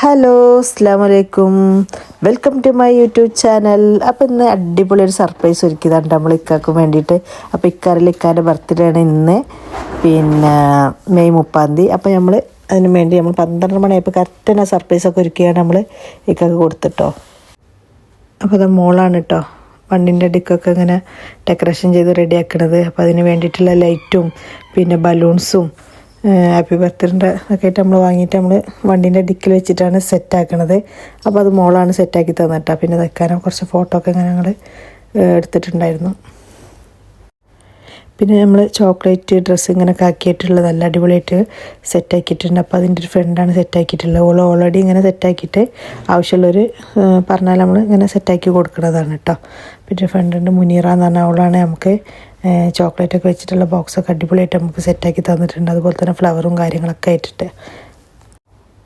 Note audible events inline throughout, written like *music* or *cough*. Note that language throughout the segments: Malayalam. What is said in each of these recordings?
ഹലോ അസ്സാം വലൈക്കും welcome to my YouTube channel അപ്പോൾ ഇന്ന് അടിപൊളി ഒരു സർപ്രൈസ് ഒരുക്കിയതാണ് നമ്മൾ ഇക്കാക്കും വേണ്ടിയിട്ട്. അപ്പോൾ ഇക്കാരിൽ ഇക്കാന്റെ ബർത്ത്ഡേ ആണ് ഇന്ന്. പിന്നെ മെയ് മുപ്പാം തീയതി. അപ്പോൾ നമ്മൾ അതിന് വേണ്ടി നമ്മൾ പന്ത്രണ്ട് മണിയായപ്പോൾ കറക്റ്റ് തന്നെ സർപ്രൈസൊക്കെ ഒരുക്കിയാണ് നമ്മൾ ഇക്കാക്ക് കൊടുത്തിട്ടോ. അപ്പോൾ അത് മോളാണ് കേട്ടോ വണ്ടിന്റെ അടിക്കൊക്കെ ഇങ്ങനെ ഡെക്കറേഷൻ ചെയ്ത് റെഡിയാക്കണത് അപ്പോൾ അതിന് വേണ്ടിയിട്ടുള്ള ലൈറ്റും പിന്നെ ബലൂൺസും ഹാപ്പി ബർത്ത്ഡേന്റെ ഒക്കെ ആയിട്ട് നമ്മൾ വാങ്ങിയിട്ട് നമ്മൾ വണ്ടീന്റെ ഡിക്കിൽ വെച്ചിട്ടാണ് സെറ്റാക്കണത് അപ്പോൾ അത് മോളാണ് സെറ്റാക്കി തന്നിട്ടാണ് പിന്നെ വെക്കാനും കുറച്ച് ഫോട്ടോ ഒക്കെ ഇങ്ങനെ ഞങ്ങൾ എടുത്തിട്ടുണ്ടായിരുന്നു. പിന്നെ നമ്മൾ ചോക്ലേറ്റ് ഡ്രസ്സ് ഇങ്ങനെയൊക്കെ ആക്കിയിട്ടുള്ള നല്ല അടിപൊളിയായിട്ട് സെറ്റാക്കിയിട്ടുണ്ട് അപ്പോൾ അതിന്റെ ഒരു ഫ്രണ്ടാണ് സെറ്റാക്കിയിട്ടുള്ളത് ഓൾ ഓൾറെഡി ഇങ്ങനെ സെറ്റാക്കിയിട്ട് ആവശ്യമുള്ളൊരു പറഞ്ഞാൽ നമ്മൾ ഇങ്ങനെ സെറ്റാക്കി കൊടുക്കുന്നതാണ് കേട്ടോ പിന്നെ ഫ്രണ്ടുണ്ട് മുനീറ എന്ന് പറഞ്ഞ അവളാണ് നമുക്ക് ചോക്ലേറ്റ് ഒക്കെ വെച്ചിട്ടുള്ള ബോക്സൊക്കെ അടിപൊളിയായിട്ട് നമുക്ക് സെറ്റാക്കി തന്നിട്ടുണ്ട്. അതുപോലെ തന്നെ ഫ്ലവറും കാര്യങ്ങളൊക്കെ ആയിട്ടിട്ട്.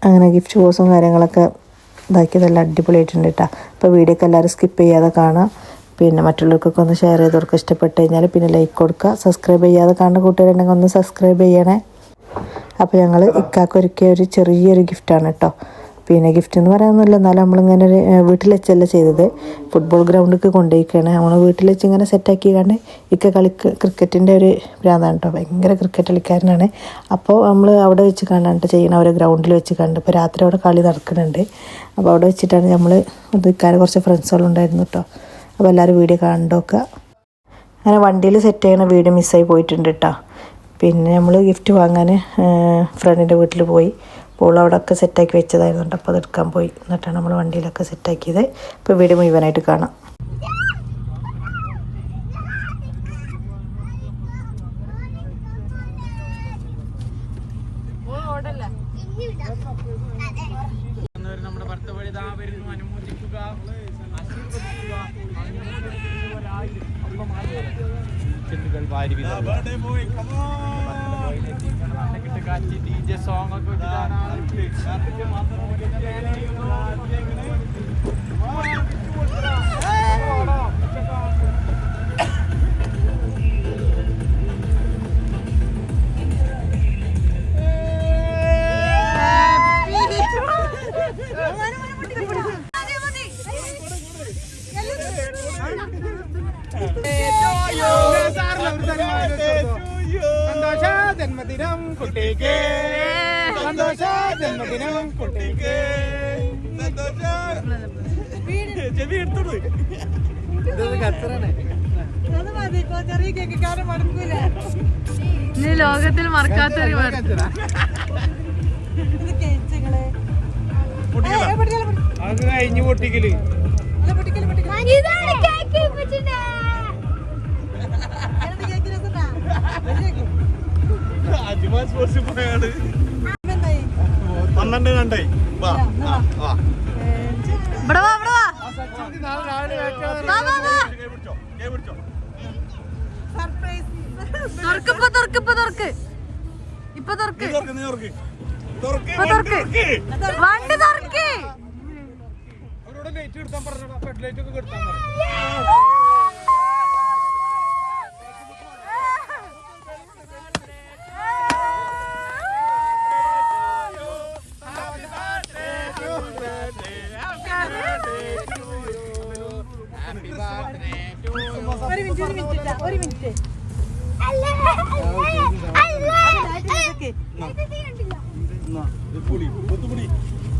അങ്ങനെ ഗിഫ്റ്റ് ബോക്സും കാര്യങ്ങളൊക്കെ ഇതാക്കിയതെല്ലാം അടിപൊളിയായിട്ടുണ്ട് കേട്ടോ അപ്പോൾ വീഡിയോ ഒക്കെ എല്ലാവരും സ്കിപ്പ് ചെയ്യാതെ കാണാം. പിന്നെ മറ്റുള്ളവർക്കൊക്കെ ഒന്ന് ഷെയർ ചെയ്തവർക്ക് ഇഷ്ടപ്പെട്ട് കഴിഞ്ഞാൽ പിന്നെ ലൈക്ക് കൊടുക്കുക. സബ്സ്ക്രൈബ് ചെയ്യാതെ കാണുന്ന കൂട്ടുകാരുണ്ടെങ്കിൽ ഒന്ന് സബ്സ്ക്രൈബ് ചെയ്യണേ. അപ്പോൾ ഞങ്ങൾ ഇക്കാക്കൊരുക്കിയ ഒരു ചെറിയൊരു ഗിഫ്റ്റാണ് കേട്ടോ പിന്നെ ഗിഫ്റ്റ് എന്ന് പറയാനൊന്നുമില്ല. എന്നാലും നമ്മളിങ്ങനെ ഒരു വീട്ടിൽ വെച്ചല്ല ചെയ്തത്. ഫുട്ബോൾ ഗ്രൗണ്ടിലേക്ക് കൊണ്ടുപോയിക്കാണ്. നമ്മൾ വീട്ടിൽ വെച്ച് ഇങ്ങനെ സെറ്റാക്കി കണ്ട് ഇക്ക കളി ക്രിക്കറ്റിന്റെ ഒരു ഭ്രാന്താണ് കേട്ടോ ഭയങ്കര ക്രിക്കറ്റ് കളിക്കാരനാണ്. അപ്പോൾ നമ്മൾ അവിടെ വെച്ച് കണ്ടാണ് ചെയ്യണം അവരെ ഗ്രൗണ്ടിൽ വെച്ച് കണ്ട്. ഇപ്പോൾ രാത്രി അവിടെ കളി നടക്കുന്നുണ്ട് അപ്പോൾ അവിടെ വെച്ചിട്ടാണ് നമ്മൾ ഇക്കാൻ കുറച്ച് ഫ്രണ്ട്സുകളുണ്ടായിരുന്നു കേട്ടോ അപ്പോൾ എല്ലാവരും വീഡിയോ കണ്ടോക്കുക അങ്ങനെ വണ്ടിയിൽ സെറ്റ് ചെയ്യണ വീഡിയോ മിസ്സായി പോയിട്ടുണ്ട് കേട്ടോ പിന്നെ നമ്മൾ ഗിഫ്റ്റ് വാങ്ങാൻ ഫ്രണ്ടിന്റെ വീട്ടിൽ പോയി. അപ്പോൾ അവിടെ ഒക്കെ സെറ്റാക്കി വെച്ചതായിരുന്നു അപ്പോൾ അതെടുക്കാൻ പോയി. എന്നിട്ടാണ് നമ്മൾ വണ്ടിയിലൊക്കെ സെറ്റാക്കിയത് ഇപ്പോൾ വീട് മുഴുവനായിട്ട് കാണാം. നമ്മുടെ ഭർത്തവഴി വരുന്നു അനുമോദിക്കുക गाची डीजे सॉन्ग को गाना फिक्स कर के मात्र के लिए नहीं उन्होंने ജന്മദിനം കുട്ടിക്ക്. സന്തോഷ ജന്മദിനം കുട്ടിക്ക്. സന്തോഷ. ചെവി എടുത്തോളൂ. ഇത് കച്ചറാണ് ഇനി ലോകത്തിൽ മറക്കാത്തൊരു. അത് കഴിഞ്ഞു പൊട്ടിക്കൽ. ഇതാണ് കേക്ക്. അജ്മാൻ സ്പോർട്സ് പോയാണ്. പന്ത്രണ്ട് രണ്ടായി വാ വാ ഇവിടെ വാ ഇവിടെ വാ. കൈ പിടിച്ചോ തുറക്ക് ഇപ്പൊ തുറക്ക് ഇപ്പൊ തുറക്ക്. വണ്ടി തുറക്ക്. അവരോട് ലൈറ്റ് എടുത്താൻ പറഞ്ഞു? ഫെഡ് ലൈറ്റ് ഒക്കെ എടുത്താൻ പറഞ്ഞു അല്ല ഇത് പുളി പൊത്തുപുളി happy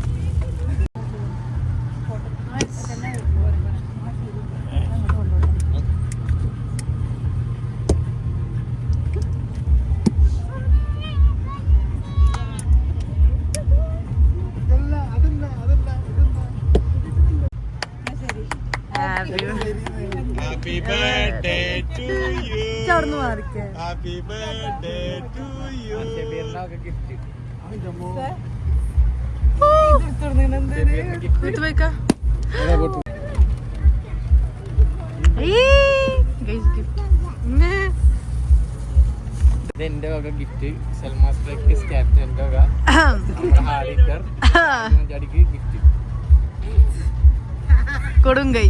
happy birthday to you എന്റെ വക ഗിഫ്റ്റ് സൽമാസ്ട്രക്ക് സ്കാറ്ററിന്റെ വക നമ്മുടെ ഹാലിക്കർ ചടിക്ക് ഗിഫ്റ്റ് കൊടുങ്കൈ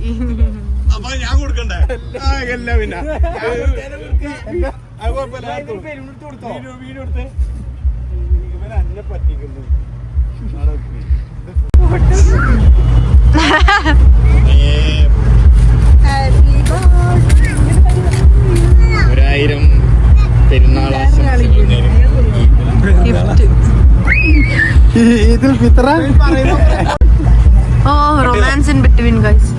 അപ്പൊ ഞാൻ കൊടുക്കണ്ടേ? എല്ലാം പിന്നെ. അത് കുഴപ്പമില്ല വീഡിയോ എടുത്ത്. ഇവൻ എന്നെ പറ്റിക്കുന്നു. ഒരായിരം പെരുന്നാൾ ഇതിൽ ഫിത്ര ഓ റൊമാൻസ് ഇൻ ബിറ്റ്വീൻ ഗൈസ്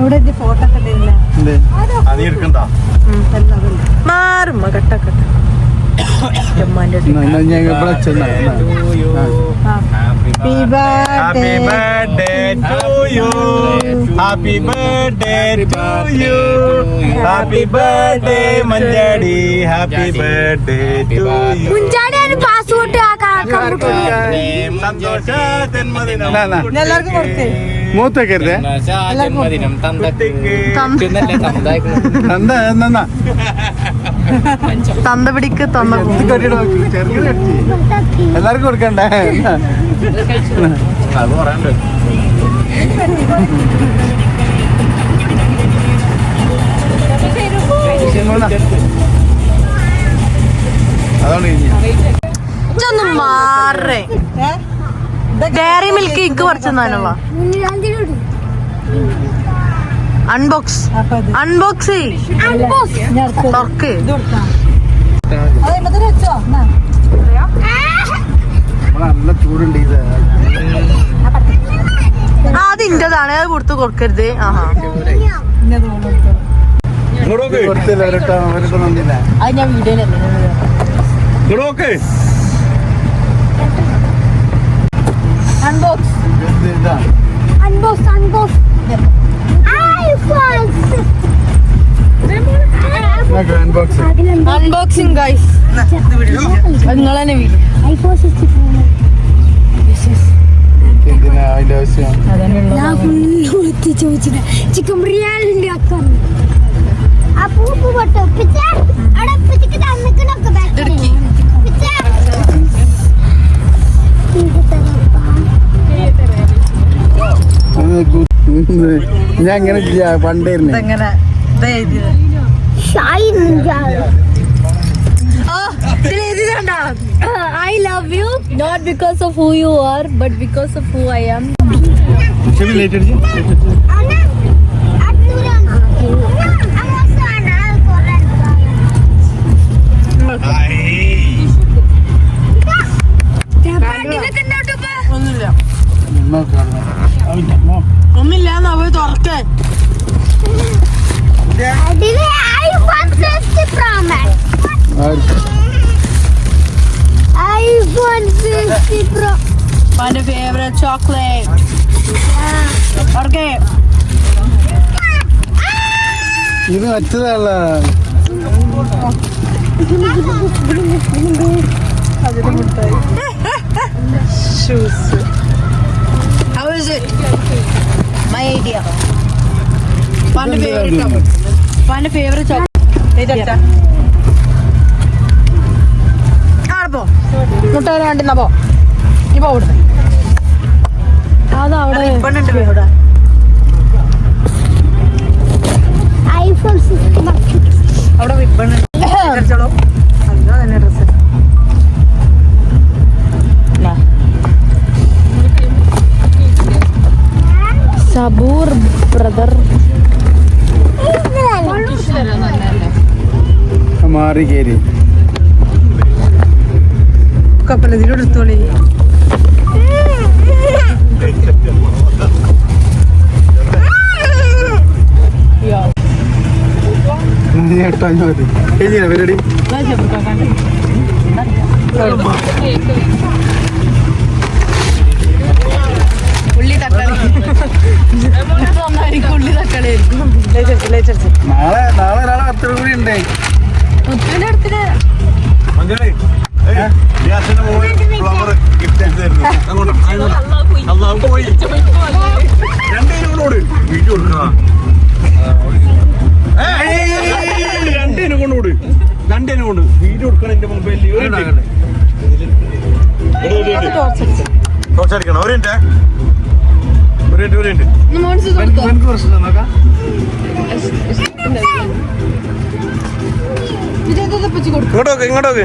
ഇവിടെ ഫോട്ടോ കണ്ടില്ല അത്. എടുക്കണ്ട. എടുക്കണ്ട മാറും കട്ട കട്ട ഉമ്മാന്റെ birthday to you. Happy birthday. Birthday to you happy birthday to you happy birthday Manjadi happy birthday to you കുഞ്ചാടിയാണ് passport സന്തോഷ ജന്മദിനം എല്ലാവർക്കും കൊടുത്തേ. മൂത്തേക്കരുതേ. ജന്മദിനം തന്തക്ക്. തന്ത. എന്നാ. *laughs* *laughs* തന്ത പിടിക്ക് തന്ന എല്ലാവർക്കും കൊടുക്കണ്ടേ? ഇതൊന്ന് മാറേ. ഡയറി മിൽക്ക് ഇക്ക് പറിച്ചെന്നാനുള്ള അൺബോക്സ് അൺബോക്സ് തുറക്ക്. ആ അത് കൊടുത്ത് കൊടുക്കരുത്. ആഹാ. Unbox unbox unbox unboxing guys ചോദിച്ചിട്ട് ചിക്കൻ ബിരിയാണി ആക്കാൻ അപ്പൂ ഉപ്പ് പൊട്ടോ? പിച്ച. അവിടെ ഉപ്പച്ചിക്ക് തന്നിക്കണൊക്കെ. പിച്ച. ഞാൻ ഇങ്ങനെ പണ്ടായിരുന്നു I love you not because of who you are but because of who I am pro my favorite chocolate ഓർക്കേ ഇത് മറ്റേതല്ല How is it? My idea. Fun favorite chocolate. Favorite chocolate. ആടപ്പോ മുട്ട വേണ്ടി എന്നാ പോ നീ പോ ഇവിടുന്ന് അതവിടെ ഐഫോൺ അവിടെ റിബൺ കളിച്ചോളൂ അതിനോ തന്നെ ഡ്രസ്സ് സബൂർ ബ്രദർ. മാറി കയറി കപ്പലതിൽ പരിപാടി ഉള്ളി തക്കാളി ഉള്ളി തക്കാളി നാളെ നാളെ ഒരാളെ ബർത്ത്ഡേ കൂടി ഉണ്ടേ മുത്തുവിന്റെ അടുത്തിൽ രണ്ടേനെ കൊണ്ടോട് രണ്ടേനെ കൊണ്ട് വീഡിയോ എടുക്കണം എന്റെ മൊബൈലിൽ ടോർച്ചടിക്കണം ഒരു മിനിറ്റ് ഒരു മിനിറ്റ് ഒരു മിനിറ്റ് എനിക്ക് പ്രശ്നം നോക്കാം ഇങ്ങോട്ടോക്ക്. ഇങ്ങോട്ടോക്ക്.